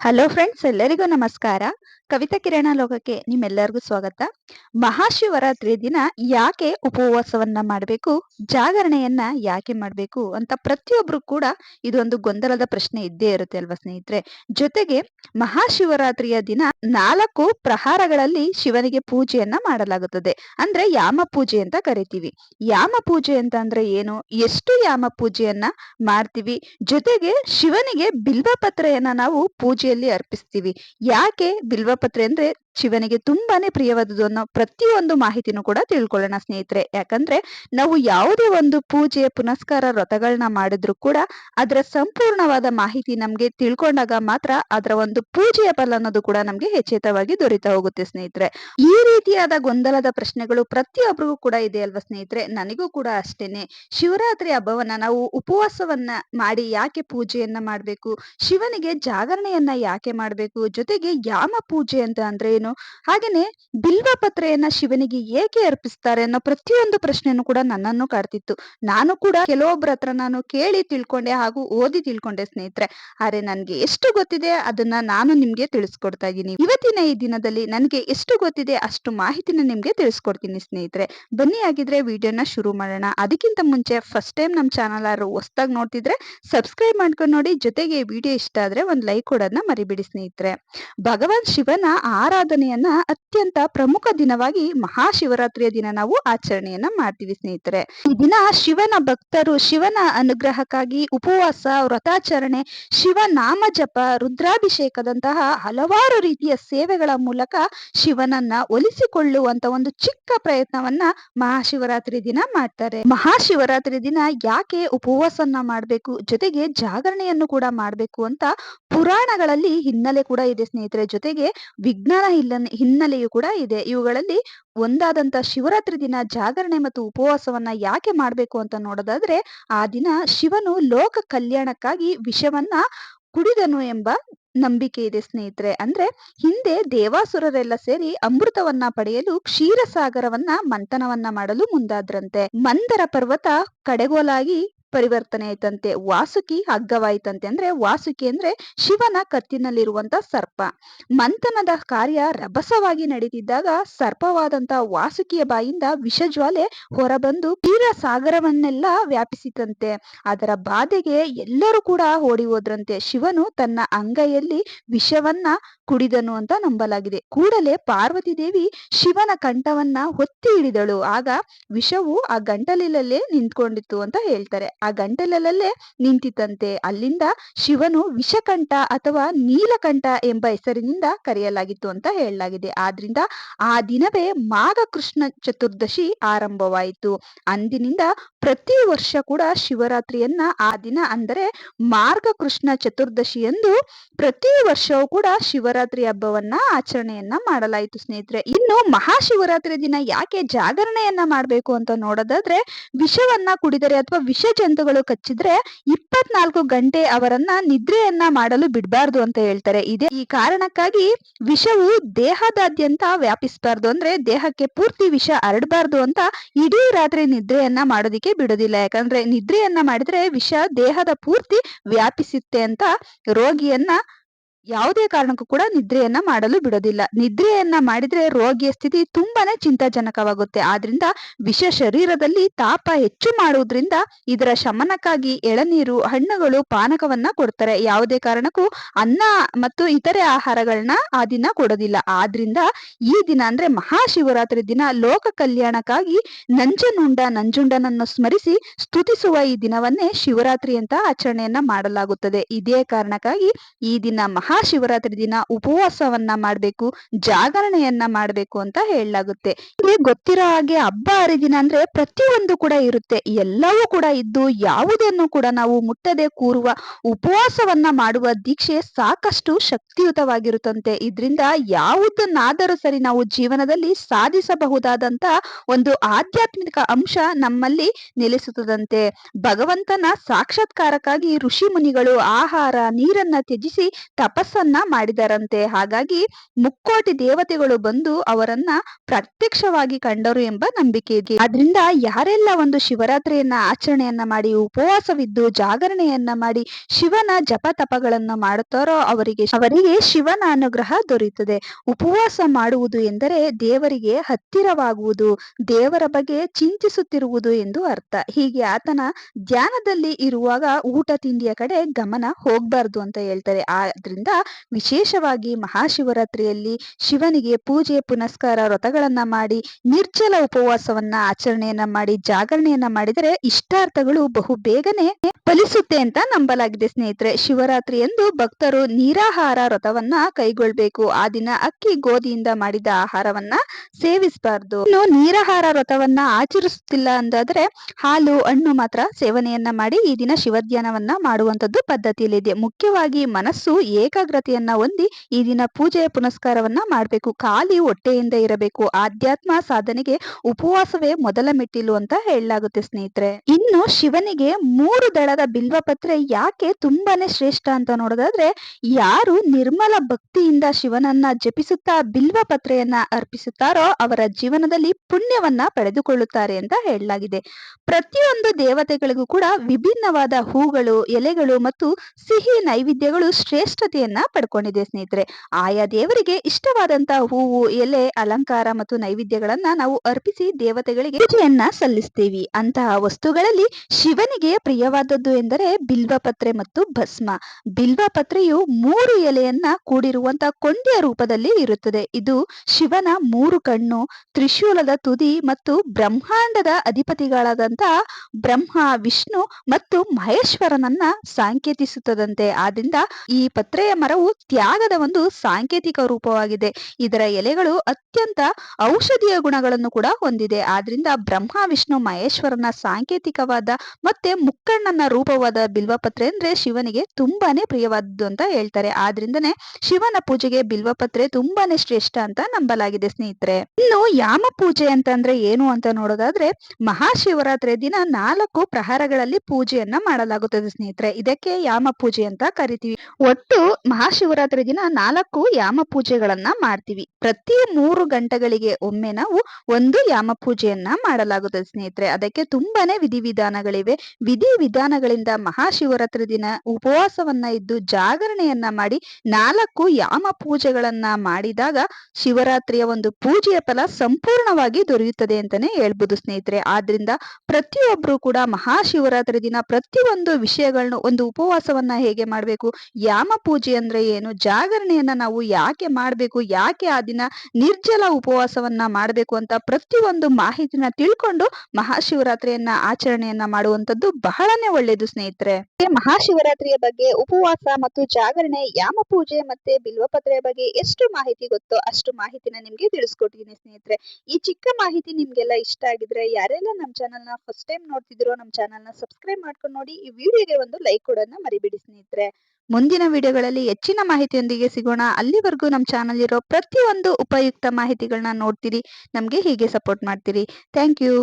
Hello friends ಎಲ್ಲರಿಗೂ ನಮಸ್ಕಾರ. ಕವಿತಾ ಕಿರಣ ಲೋಕಕ್ಕೆ ನಿಮ್ಮೆಲ್ಲರಿಗೂ ಸ್ವಾಗತ. ಮಹಾಶಿವರಾತ್ರಿ ದಿನ ಯಾಕೆ ಉಪವಾಸವನ್ನ ಮಾಡಬೇಕು, ಜಾಗರಣೆಯನ್ನ ಯಾಕೆ ಮಾಡಬೇಕು ಅಂತ ಪ್ರತಿಯೊಬ್ರು ಕೂಡ ಇದೊಂದು ಗೊಂದಲದ ಪ್ರಶ್ನೆ ಇದ್ದೇ ಇರುತ್ತೆ ಅಲ್ವಾ ಸ್ನೇಹಿತರೆ? ಜೊತೆಗೆ ಮಹಾಶಿವರಾತ್ರಿಯ ದಿನ ನಾಲ್ಕು ಪ್ರಹಾರಗಳಲ್ಲಿ ಶಿವನಿಗೆ ಪೂಜೆಯನ್ನ ಮಾಡಲಾಗುತ್ತದೆ. ಅಂದ್ರೆ ಯಾಮ ಪೂಜೆ ಅಂತ ಕರಿತೀವಿ. ಯಾಮ ಪೂಜೆ ಅಂತ ಅಂದ್ರೆ ಏನು? ಎಷ್ಟು ಯಾಮ ಪೂಜೆಯನ್ನ ಮಾಡ್ತೀವಿ? ಜೊತೆಗೆ ಶಿವನಿಗೆ ಬಿಲ್ವ ಪತ್ರೆಯನ್ನ ನಾವು ಪೂಜೆಯಲ್ಲಿ ಅರ್ಪಿಸ್ತೀವಿ. ಯಾಕೆ ಬಿಲ್ವ ಪತ್ರೆ ಅಂದ್ರೆ ಶಿವನಿಗೆ ತುಂಬಾನೇ ಪ್ರಿಯವಾದದ್ದು ಅನ್ನೋ ಪ್ರತಿಯೊಂದು ಮಾಹಿತಿನೂ ಕೂಡ ತಿಳ್ಕೊಳ್ಳೋಣ ಸ್ನೇಹಿತರೆ. ಯಾಕಂದ್ರೆ ನಾವು ಯಾವುದೇ ಒಂದು ಪೂಜೆ, ಪುನಸ್ಕಾರ ವ್ರತಗಳನ್ನ ಮಾಡಿದ್ರು ಕೂಡ ಅದರ ಸಂಪೂರ್ಣವಾದ ಮಾಹಿತಿ ನಮ್ಗೆ ತಿಳ್ಕೊಂಡಾಗ ಮಾತ್ರ ಅದರ ಒಂದು ಪೂಜೆಯ ಫಲ ಅನ್ನೋದು ಕೂಡ ನಮ್ಗೆ ಹೆಚ್ಚೇತವಾಗಿ ದೊರೀತಾ ಹೋಗುತ್ತೆ ಸ್ನೇಹಿತರೆ. ಈ ರೀತಿಯಾದ ಗೊಂದಲದ ಪ್ರಶ್ನೆಗಳು ಪ್ರತಿಯೊಬ್ಬರಿಗೂ ಕೂಡ ಇದೆ ಅಲ್ವಾ ಸ್ನೇಹಿತರೆ? ನನಗೂ ಕೂಡ ಅಷ್ಟೇನೆ. ಶಿವರಾತ್ರಿ ಹಬ್ಬವನ್ನ ನಾವು ಉಪವಾಸವನ್ನ ಮಾಡಿ ಯಾಕೆ ಪೂಜೆಯನ್ನ ಮಾಡ್ಬೇಕು? ಶಿವನಿಗೆ ಜಾಗರಣೆಯನ್ನ ಯಾಕೆ ಮಾಡ್ಬೇಕು? ಜೊತೆಗೆ ಯಾಮ ಪೂಜೆ ಅಂತ ಅಂದ್ರೆ ಏನು? ಹಾಗೇನೆ ಬಿಲ್ವ ಪತ್ರೆಯನ್ನ ಶಿವನಿಗೆ ಏಕೆ ಅರ್ಪಿಸ್ತಾರೆ ಅನ್ನೋ ಪ್ರತಿಯೊಂದು ಪ್ರಶ್ನೆನೂ ಕೂಡ ನನ್ನನ್ನು ಕಾಡ್ತಿತ್ತು. ನಾನು ಕೂಡ ಕೆಲವೊಬ್ಬರ ಹತ್ರ ನಾನು ಕೇಳಿ ತಿಳ್ಕೊಂಡೆ ಹಾಗೂ ಓದಿ ತಿಳ್ಕೊಂಡೆ ಸ್ನೇಹಿತರೆ. ಆದ್ರೆ ನನ್ಗೆ ಎಷ್ಟು ಗೊತ್ತಿದೆ ಅದನ್ನ ನಾನು ನಿಮ್ಗೆ ತಿಳಿಸ್ಕೊಡ್ತಾ ಇದ್ದೀನಿ. ಇವತ್ತಿನ ಈ ದಿನದಲ್ಲಿ ನನಗೆ ಎಷ್ಟು ಗೊತ್ತಿದೆ ಅಷ್ಟು ಮಾಹಿತಿನ ನಿಮ್ಗೆ ತಿಳಿಸ್ಕೊಡ್ತೀನಿ ಸ್ನೇಹಿತರೆ. ಬನ್ನಿ ಆಗಿದ್ರೆ ವಿಡಿಯೋನ ಶುರು ಮಾಡೋಣ. ಅದಕ್ಕಿಂತ ಮುಂಚೆ ಫಸ್ಟ್ ಟೈಮ್ ನಮ್ಮ ಚಾನಲ್ ಯಾರು ಹೊಸದಾಗಿ ನೋಡ್ತಿದ್ರೆ ಸಬ್ಸ್ಕ್ರೈಬ್ ಮಾಡ್ಕೊಂಡು ನೋಡಿ. ಜೊತೆಗೆ ವಿಡಿಯೋ ಇಷ್ಟ ಆದ್ರೆ ಒಂದ್ ಲೈಕ್ ಕೊಡೋದನ್ನ ಮರಿಬಿಡಿ ಸ್ನೇಹಿತರೆ. ಭಗವಾನ್ ಶಿವನ ಆರಾಧನೆಯನ್ನ ಅತ್ಯಂತ ಪ್ರಮುಖ ದಿನವಾಗಿ ಮಹಾಶಿವರಾತ್ರಿಯ ದಿನ ನಾವು ಆಚರಣೆಯನ್ನ ಮಾಡ್ತೀವಿ ಸ್ನೇಹಿತರೆ. ಈ ದಿನ ಶಿವನ ಭಕ್ತರು ಶಿವನ ಅನುಗ್ರಹಕ್ಕಾಗಿ ಉಪವಾಸ, ವ್ರತಾಚರಣೆ ಶಿವ ನಾಮ ಜಪ, ರುದ್ರಾಭಿಷೇಕದಂತಹ ಹಲವಾರು ರೀತಿಯ ಸೇವೆಗಳ ಮೂಲಕ ಶಿವನನ್ನ ಒಲಿಸಿಕೊಳ್ಳುವಂತ ಒಂದು ಚಿಕ್ಕ ಪ್ರಯತ್ನವನ್ನ ಮಹಾಶಿವರಾತ್ರಿ ದಿನ ಮಾಡ್ತಾರೆ. ಮಹಾಶಿವರಾತ್ರಿ ದಿನ ಯಾಕೆ ಉಪವಾಸನ್ನ ಮಾಡ್ಬೇಕು, ಜೊತೆಗೆ ಜಾಗರಣೆಯನ್ನು ಕೂಡ ಮಾಡ್ಬೇಕು ಅಂತ ಪುರಾಣಗಳಲ್ಲಿ ಹಿನ್ನೆಲೆ ಕೂಡ ಇದೆ ಸ್ನೇಹಿತರೆ. ಜೊತೆಗೆ ವಿಜ್ಞಾನ ಹಿನ್ನೆಲೆ ಹಿನ್ನೆಲೆಯು ಕೂಡ ಇದೆ. ಇವುಗಳಲ್ಲಿ ಒಂದಾದಂತ ಶಿವರಾತ್ರಿ ದಿನ ಜಾಗರಣೆ ಮತ್ತು ಉಪವಾಸವನ್ನ ಯಾಕೆ ಮಾಡ್ಬೇಕು ಅಂತ ನೋಡೋದಾದ್ರೆ, ಆ ದಿನ ಶಿವನು ಲೋಕ ಕಲ್ಯಾಣಕ್ಕಾಗಿ ವಿಷವನ್ನ ಕುಡಿದನು ಎಂಬ ನಂಬಿಕೆ ಇದೆ ಸ್ನೇಹಿತರೆ. ಅಂದ್ರೆ ಹಿಂದೆ ದೇವಾಸುರರೆಲ್ಲ ಸೇರಿ ಅಮೃತವನ್ನ ಪಡೆಯಲು ಕ್ಷೀರಸಾಗರವನ್ನ, ಮಂಥನವನ್ನ ಮಾಡಲು ಮುಂದಾದ್ರಂತೆ. ಮಂದರ ಪರ್ವತ ಕಡೆಗೋಲಾಗಿ ಪರಿವರ್ತನೆ ಆಯ್ತಂತೆ. ವಾಸುಕಿ ಹಗ್ಗವಾಯ್ತಂತೆ. ಅಂದ್ರೆ ವಾಸುಕಿ ಅಂದ್ರೆ ಶಿವನ ಕತ್ತಿನಲ್ಲಿರುವಂತ ಸರ್ಪ. ಮಂಥನದ ಕಾರ್ಯ ರಭಸವಾಗಿ ನಡೀತಿದ್ದಾಗ ಸರ್ಪವಾದಂತ ವಾಸುಕಿಯ ಬಾಯಿಂದ ವಿಷಜ್ವಾಲೆ ಹೊರಬಂದು ತೀರ ಸಾಗರವನ್ನೆಲ್ಲ ವ್ಯಾಪಿಸಿತಂತೆ. ಅದರ ಬಾಧೆಗೆ ಎಲ್ಲರೂ ಕೂಡ ಓಡಿ ಹೋದ್ರಂತೆ. ಶಿವನು ತನ್ನ ಅಂಗೈಯಲ್ಲಿ ವಿಷವನ್ನ ಕುಡಿದನು ಅಂತ ನಂಬಲಾಗಿದೆ. ಕೂಡಲೇ ಪಾರ್ವತಿ ದೇವಿ ಶಿವನ ಕಂಠವನ್ನ ಹೊತ್ತಿ ಹಿಡಿದಳು. ಆಗ ವಿಷವು ಆ ಗಂಟಲಿನಲ್ಲೇ ನಿಂತ್ಕೊಂಡಿತ್ತು ಅಂತ ಹೇಳ್ತಾರೆ. ಆ ಗಂಟಲಲ್ಲೇ ನಿಂತಿತಂತೆ ಅಲ್ಲಿಂದ ಶಿವನು ವಿಷಕಂಠ ಅಥವಾ ನೀಲಕಂಠ ಎಂಬ ಹೆಸರಿನಿಂದ ಕರೆಯಲಾಗಿತ್ತು ಅಂತ ಹೇಳಲಾಗಿದೆ. ಆದ್ರಿಂದ ಆ ದಿನವೇ ಮಾಘ ಕೃಷ್ಣ ಚತುರ್ದಶಿ ಆರಂಭವಾಯಿತು. ಅಂದಿನಿಂದ ಪ್ರತಿ ವರ್ಷ ಕೂಡ ಶಿವರಾತ್ರಿಯನ್ನ ಆ ದಿನ ಅಂದರೆ ಮಾರ್ಗ ಕೃಷ್ಣ ಚತುರ್ದಶಿ ಎಂದು ಪ್ರತಿ ವರ್ಷವೂ ಕೂಡ ಶಿವರಾತ್ರಿ ಹಬ್ಬವನ್ನ ಆಚರಣೆಯನ್ನ ಮಾಡಲಾಯಿತು ಸ್ನೇಹಿತರೆ. ಇನ್ನು ಮಹಾಶಿವರಾತ್ರಿ ದಿನ ಯಾಕೆ ಜಾಗರಣೆಯನ್ನ ಮಾಡ್ಬೇಕು ಅಂತ ನೋಡೋದಾದ್ರೆ ವಿಷವನ್ನ ಕುಡಿದರೆ ಅಥವಾ ವಿಷ ಜಂತುಗಳು ಕಚ್ಚಿದ್ರೆ ಇಪ್ಪತ್ನಾಲ್ಕು ಗಂಟೆ ಅವರನ್ನ ನಿದ್ರೆಯನ್ನ ಮಾಡಲು ಬಿಡಬಾರ್ದು ಅಂತ ಹೇಳ್ತಾರೆ. ಇದೇ ಈ ಕಾರಣಕ್ಕಾಗಿ ವಿಷವು ದೇಹದಾದ್ಯಂತ ವ್ಯಾಪಿಸಬಾರ್ದು ಅಂದ್ರೆ ದೇಹಕ್ಕೆ ಪೂರ್ತಿ ವಿಷ ಹರಡಬಾರ್ದು ಅಂತ ಇಡೀ ರಾತ್ರಿ ನಿದ್ರೆಯನ್ನ ಮಾಡೋದಿಕ್ಕೆ ಬಿಡೋದಿಲ್ಲ. ಯಾಕಂದ್ರೆ ನಿದ್ರೆಯನ್ನ ಮಾಡಿದ್ರೆ ವಿಷ ದೇಹದ ಪೂರ್ತಿ ವ್ಯಾಪಿಸುತ್ತೆ ಅಂತ ರೋಗಿಯನ್ನ ಯಾವುದೇ ಕಾರಣಕ್ಕೂ ಕೂಡ ನಿದ್ರೆಯನ್ನ ಮಾಡಲು ಬಿಡೋದಿಲ್ಲ. ನಿದ್ರೆಯನ್ನ ಮಾಡಿದ್ರೆ ರೋಗಿಯ ಸ್ಥಿತಿ ತುಂಬಾನೇ ಚಿಂತಾಜನಕವಾಗುತ್ತೆ. ಆದ್ರಿಂದ ವಿಷ ಶರೀರದಲ್ಲಿ ತಾಪ ಹೆಚ್ಚು ಮಾಡುವುದರಿಂದ ಇದರ ಶಮನಕ್ಕಾಗಿ ಎಳನೀರು, ಹಣ್ಣುಗಳು ಪಾನಕವನ್ನ ಕೊಡ್ತಾರೆ. ಯಾವುದೇ ಕಾರಣಕ್ಕೂ ಅನ್ನ ಮತ್ತು ಇತರೆ ಆಹಾರಗಳನ್ನ ಆ ದಿನ ಕೊಡೋದಿಲ್ಲ. ಆದ್ರಿಂದ ಈ ದಿನ ಅಂದ್ರೆ ಮಹಾಶಿವರಾತ್ರಿ ದಿನ ಲೋಕ ಕಲ್ಯಾಣಕ್ಕಾಗಿ ನಂಜನುಂಡ, ನಂಜುಂಡನನ್ನು ಸ್ಮರಿಸಿ ಸ್ತುತಿಸುವ ಈ ದಿನವನ್ನೇ ಶಿವರಾತ್ರಿ ಅಂತ ಆಚರಣೆಯನ್ನ ಮಾಡಲಾಗುತ್ತದೆ. ಇದೇ ಕಾರಣಕ್ಕಾಗಿ ಈ ದಿನ ಮಹಾಶಿವರಾತ್ರಿ ದಿನ ಉಪವಾಸವನ್ನ ಮಾಡ್ಬೇಕು, ಜಾಗರಣೆಯನ್ನ ಮಾಡ್ಬೇಕು ಅಂತ ಹೇಳಲಾಗುತ್ತೆ. ಇಲ್ಲಿ ಗೊತ್ತಿರೋ ಹಾಗೆ ಹಬ್ಬ ಹರಿದಿನ ಅಂದ್ರೆ ಪ್ರತಿಯೊಂದು ಕೂಡ ಇರುತ್ತೆ. ಎಲ್ಲವೂ ಕೂಡ ಇದ್ದು ಯಾವುದನ್ನು ಕೂಡ ನಾವು ಮುಟ್ಟದೆ ಕೂರುವ ಉಪವಾಸವನ್ನ ಮಾಡುವ ದೀಕ್ಷೆ ಸಾಕಷ್ಟು ಶಕ್ತಿಯುತವಾಗಿರುತ್ತಂತೆ. ಇದರಿಂದ ಯಾವುದನ್ನಾದರೂ ಸರಿ ನಾವು ಜೀವನದಲ್ಲಿ ಸಾಧಿಸಬಹುದಾದಂತ ಒಂದು ಆಧ್ಯಾತ್ಮಿಕ ಅಂಶ ನಮ್ಮಲ್ಲಿ ನೆಲೆಸುತ್ತದಂತೆ. ಭಗವಂತನ ಸಾಕ್ಷಾತ್ಕಾರಕ್ಕಾಗಿ ಋಷಿ ಮುನಿಗಳು ಆಹಾರ, ನೀರನ್ನ ತ್ಯಜಿಸಿ ತಪ ತಪಸ್ಸನ್ನ ಮಾಡಿದರಂತೆ. ಹಾಗಾಗಿ ಮುಕ್ಕೋಟಿ ದೇವತೆಗಳು ಬಂದು ಅವರನ್ನ ಪ್ರತ್ಯಕ್ಷವಾಗಿ ಕಂಡರು ಎಂಬ ನಂಬಿಕೆ ಇದೆ. ಆದ್ರಿಂದ ಯಾರೆಲ್ಲ ಒಂದು ಶಿವರಾತ್ರಿಯನ್ನ ಆಚರಣೆಯನ್ನ ಮಾಡಿ, ಉಪವಾಸವಿದ್ದು, ಜಾಗರಣೆಯನ್ನ ಮಾಡಿ, ಶಿವನ ಜಪ ತಪಗಳನ್ನ ಮಾಡುತ್ತಾರೋ ಅವರಿಗೆ ಅವರಿಗೆ ಶಿವನ ಅನುಗ್ರಹ ದೊರೆಯುತ್ತದೆ. ಉಪವಾಸ ಮಾಡುವುದು ಎಂದರೆ ದೇವರಿಗೆ ಹತ್ತಿರವಾಗುವುದು, ದೇವರ ಬಗ್ಗೆ ಚಿಂತಿಸುತ್ತಿರುವುದು ಎಂದು ಅರ್ಥ. ಹೀಗೆ ಆತನ ಧ್ಯಾನದಲ್ಲಿ ಇರುವಾಗ ಊಟ ತಿಂಡಿಯ ಕಡೆ ಗಮನ ಹೋಗ್ಬಾರ್ದು ಅಂತ ಹೇಳ್ತಾರೆ. ಆದ್ರಿಂದ ವಿಶೇಷವಾಗಿ ಮಹಾಶಿವರಾತ್ರಿಯಲ್ಲಿ ಶಿವನಿಗೆ ಪೂಜೆ, ಪುನಸ್ಕಾರ, ವ್ರತಗಳನ್ನ ಮಾಡಿ, ನಿರ್ಜಲ ಉಪವಾಸವನ್ನ ಆಚರಣೆಯನ್ನ ಮಾಡಿ, ಜಾಗರಣೆಯನ್ನ ಮಾಡಿದರೆ ಇಷ್ಟಾರ್ಥಗಳು ಬಹು ಬೇಗನೆ ಫಲಿಸುತ್ತೆ ಅಂತ ನಂಬಲಾಗಿದೆ ಸ್ನೇಹಿತರೆ. ಶಿವರಾತ್ರಿ ಎಂದು ಭಕ್ತರು ನೀರಾಹಾರ ವ್ರತವನ್ನ ಕೈಗೊಳ್ಬೇಕು. ಆ ದಿನ ಅಕ್ಕಿ ಗೋಧಿಯಿಂದ ಮಾಡಿದ ಆಹಾರವನ್ನ ಸೇವಿಸಬಾರ್ದು. ಇನ್ನು ನೀರಾಹಾರ ವ್ರತವನ್ನ ಆಚರಿಸುತ್ತಿಲ್ಲ ಅಂದಾದ್ರೆ ಹಾಲು, ಹಣ್ಣು ಮಾತ್ರ ಸೇವನೆಯನ್ನ ಮಾಡಿ ಈ ದಿನ ಶಿವಧ್ಯಾನವನ್ನ ಮಾಡುವಂತದ್ದು ಪದ್ಧತಿಯಲ್ಲಿದೆ. ಮುಖ್ಯವಾಗಿ ಮನಸ್ಸು ಏಕಾಗ್ರತೆಯನ್ನ ಹೊಂದಿ ಈ ದಿನ ಪೂಜೆಯ ಪುನಸ್ಕಾರವನ್ನ ಮಾಡಬೇಕು. ಖಾಲಿ ಹೊಟ್ಟೆಯಿಂದ ಇರಬೇಕು. ಆಧ್ಯಾತ್ಮ ಸಾಧನೆಗೆ ಉಪವಾಸವೇ ಮೊದಲ ಮೆಟ್ಟಿಲು ಅಂತ ಹೇಳಲಾಗುತ್ತೆ ಸ್ನೇಹಿತರೆ. ಇನ್ನು ಶಿವನಿಗೆ ಮೂರು ದಳದ ಬಿಲ್ವಪತ್ರೆ ಯಾಕೆ ತುಂಬಾನೇ ಶ್ರೇಷ್ಠ ಅಂತ ನೋಡೋದಾದ್ರೆ, ಯಾರು ನಿರ್ಮಲ ಭಕ್ತಿಯಿಂದ ಶಿವನನ್ನ ಜಪಿಸುತ್ತಾ ಬಿಲ್ವ ಪತ್ರೆಯನ್ನ ಅರ್ಪಿಸುತ್ತಾರೋ ಅವರ ಜೀವನದಲ್ಲಿ ಪುಣ್ಯವನ್ನ ಪಡೆದುಕೊಳ್ಳುತ್ತಾರೆ ಅಂತ ಹೇಳಲಾಗಿದೆ. ಪ್ರತಿಯೊಂದು ದೇವತೆಗಳಿಗೂ ಕೂಡ ವಿಭಿನ್ನವಾದ ಹೂಗಳು, ಎಲೆಗಳು ಮತ್ತು ಸಿಹಿ ನೈವೇದ್ಯಗಳು ಶ್ರೇಷ್ಠತೆಯನ್ನ ಪಡ್ಕೊಂಡಿದೆ ಸ್ನೇಹಿತರೆ. ಆಯಾ ದೇವರಿಗೆ ಇಷ್ಟವಾದಂತಹ ಹೂವು, ಎಲೆ, ಅಲಂಕಾರ ಮತ್ತು ನೈವೇದ್ಯಗಳನ್ನ ನಾವು ಅರ್ಪಿಸಿ ದೇವತೆಗಳಿಗೆ ಪೂಜೆಯನ್ನ ಸಲ್ಲಿಸ್ತೀವಿ. ಅಂತಹ ವಸ್ತುಗಳಲ್ಲಿ ಶಿವನಿಗೆ ಪ್ರಿಯವಾದದ್ದು ಎಂದರೆ ಬಿಲ್ವಪತ್ರೆ ಮತ್ತು ಭಸ್ಮ. ಬಿಲ್ವಪತ್ರೆಯು ಮೂರು ಎಲೆಯನ್ನ ಕೂಡಿರುವಂತಹ ಕೊಂಡಿಯ ರೂಪದಲ್ಲಿ ಇರುತ್ತದೆ. ಇದು ಶಿವನ ಮೂರು ಕಣ್ಣು, ತ್ರಿಶೂಲದ ತುದಿ ಮತ್ತು ಬ್ರಹ್ಮಾಂಡದ ಅಧಿಪತಿಗಳಾದಂತಹ ಬ್ರಹ್ಮ, ವಿಷ್ಣು ಮತ್ತು ಮಹೇಶ್ವರನನ್ನ ಸಾಂಕೇತಿಸುತ್ತದಂತೆ. ಆದ್ರಿಂದ ಈ ಪತ್ರೆಯ ಮರವು ತ್ಯಾಗದ ಒಂದು ಸಾಂಕೇತಿಕ ರೂಪವಾಗಿದೆ. ಇದರ ಎಲೆಗಳು ಅತ್ಯಂತ ಔಷಧೀಯ ಗುಣಗಳನ್ನು ಕೂಡ ಹೊಂದಿದೆ. ಆದ್ರಿಂದ ಬ್ರಹ್ಮ, ವಿಷ್ಣು, ಮಹೇಶ್ವರನ ಸಾಂಕೇತಿಕವಾದ ಮತ್ತೆ ಮುಕ್ಕಣ್ಣನ ರೂಪವಾದ ಬಿಲ್ವಪತ್ರೆ ಅಂದ್ರೆ ಶಿವನಿಗೆ ತುಂಬಾನೇ ಪ್ರಿಯವಾದದ್ದು ಅಂತ ಹೇಳ್ತಾರೆ. ಆದ್ರಿಂದನೇ ಶಿವನ ಪೂಜೆಗೆ ಬಿಲ್ವಪತ್ರೆ ತುಂಬಾನೇ ಶ್ರೇಷ್ಠ ಅಂತ ನಂಬಲಾಗಿದೆ ಸ್ನೇಹಿತರೆ. ಇನ್ನು ಯಾಮ ಪೂಜೆ ಅಂತಂದ್ರೆ ಏನು ಅಂತ ನೋಡೋದಾದ್ರೆ ಮಹಾಶಿವರಾತ್ರಿ ದಿನ ನಾಲ್ಕು ಪ್ರಹಾರಗಳಲ್ಲಿ ಪೂಜೆಯನ್ನ ಮಾಡಲಾಗುತ್ತದೆ ಸ್ನೇಹಿತರೆ. ಇದಕ್ಕೆ ಯಾಮ ಪೂಜೆ ಅಂತ ಕರಿತೀವಿ. ಒಟ್ಟು ಮಹಾಶಿವರಾತ್ರಿ ದಿನ ನಾಲ್ಕು ಯಾಮ ಪೂಜೆಗಳನ್ನ ಮಾಡ್ತೀವಿ. ಪ್ರತಿ ಮೂರು ಗಂಟೆಗಳಿಗೆ ಒಮ್ಮೆ ನಾವು ಒಂದು ಯಾಮ ಪೂಜೆಯನ್ನ ಮಾಡಲಾಗುತ್ತದೆ ಸ್ನೇಹಿತರೆ. ಅದಕ್ಕೆ ತುಂಬಾನೇ ವಿಧಿವಿಧಾನಗಳಿವೆ. ವಿಧಿ ವಿಧಾನಗಳಿಂದ ಮಹಾಶಿವರಾತ್ರಿ ದಿನ ಉಪವಾಸವನ್ನ ಇದ್ದು ಜಾಗರಣೆಯನ್ನ ಮಾಡಿ ನಾಲ್ಕು ಯಾಮ ಪೂಜೆಗಳನ್ನ ಮಾಡಿದಾಗ ಶಿವರಾತ್ರಿಯ ಒಂದು ಪೂಜೆಯ ಫಲ ಸಂಪೂರ್ಣವಾಗಿ ದೊರೆಯುತ್ತದೆ ಅಂತಾನೆ ಹೇಳ್ಬೋದು ಸ್ನೇಹಿತರೆ. ಆದ್ರಿಂದ ಪ್ರತಿಯೊಬ್ರು ಕೂಡ ಮಹಾಶಿವರಾತ್ರಿ ದಿನ ಪ್ರತಿಯೊಂದು ವಿಷಯಗಳನ್ನು ಒಂದು ಉಪವಾಸವನ್ನ ಹೇಗೆ ಮಾಡಬೇಕು? ಯಾಮ ಪೂಜೆ ಅಂದ್ರೆ ಏನು? ಜಾಗರಣೆಯನ್ನ ನಾವು ಯಾಕೆ ಮಾಡಬೇಕು? ಯಾಕೆ ಆ ದಿನ ನಿರ್ಜಲ ಉಪವಾಸವನ್ನ ಮಾಡಬೇಕು ಅಂತ ಪ್ರತಿಯೊಂದು ಮಾಹಿತಿನ ತಿಳ್ಕೊಂಡು ಮಹಾಶಿವರಾತ್ರಿಯನ್ನ ಆಚರಣೆಯನ್ನ ಮಾಡುವಂತದ್ದು ಬಹಳನೇ ಒಳ್ಳೇದು ಸ್ನೇಹಿತರೆ. ಮಹಾಶಿವರಾತ್ರಿಯ ಬಗ್ಗೆ, ಉಪವಾಸ ಮತ್ತು ಜಾಗರಣೆ, ಯಾಮ ಪೂಜೆ ಮತ್ತೆ ಬಿಲ್ವಪತ್ರೆಯ ಬಗ್ಗೆ ಎಷ್ಟು ಮಾಹಿತಿ ಗೊತ್ತೋ ಅಷ್ಟು ಮಾಹಿತಿನ ನಿಮ್ಗೆ ತಿಳಿಸ್ಕೊಟ್ಟಿದ್ದೀನಿ ಸ್ನೇಹಿತರೆ. ಈ ಚಿಕ್ಕ ಮಾಹಿತಿ ನಿಮ್ಗೆಲ್ಲ ಇಷ್ಟ ಆಗಿದ್ರೆ ಯಾರೆಲ್ಲ ನಮ್ಮ ಚಾನಲ್ನ ಫಸ್ಟ್ ಟೈಮ್ ನೋಡ್ತಿದ್ರು ನಮ್ಮ ಚಾನಲ್ನ ಸಬ್ಸ್ಕ್ರೈಬ್ ಮಾಡ್ಕೊಂಡು ನೋಡಿ. ಈ ವಿಡಿಯೋಗೆ ಒಂದು ಲೈಕ್ ಕೊಡೋದನ್ನ ಮರಿಬೇಡಿ ಸ್ನೇಹಿತರೆ. ಮುಂದಿನ ವಿಡಿಯೋಗಳಲ್ಲಿ ಹೆಚ್ಚಿನ ಮಾಹಿತಿಯೊಂದಿಗೆ ಸಿಗೋಣ. ಅಲ್ಲಿವರೆಗೂ ನಮ್ಮ ಚಾನಲ್ ಇರೋ ಪ್ರತಿಯೊಂದು ಉಪಯುಕ್ತ ಮಾಹಿತಿಗಳನ್ನ ನೋಡ್ತೀರಿ. ನಮಗೆ ಹೀಗೆ ಸಪೋರ್ಟ್ ಮಾಡ್ತೀರಿ. Thank you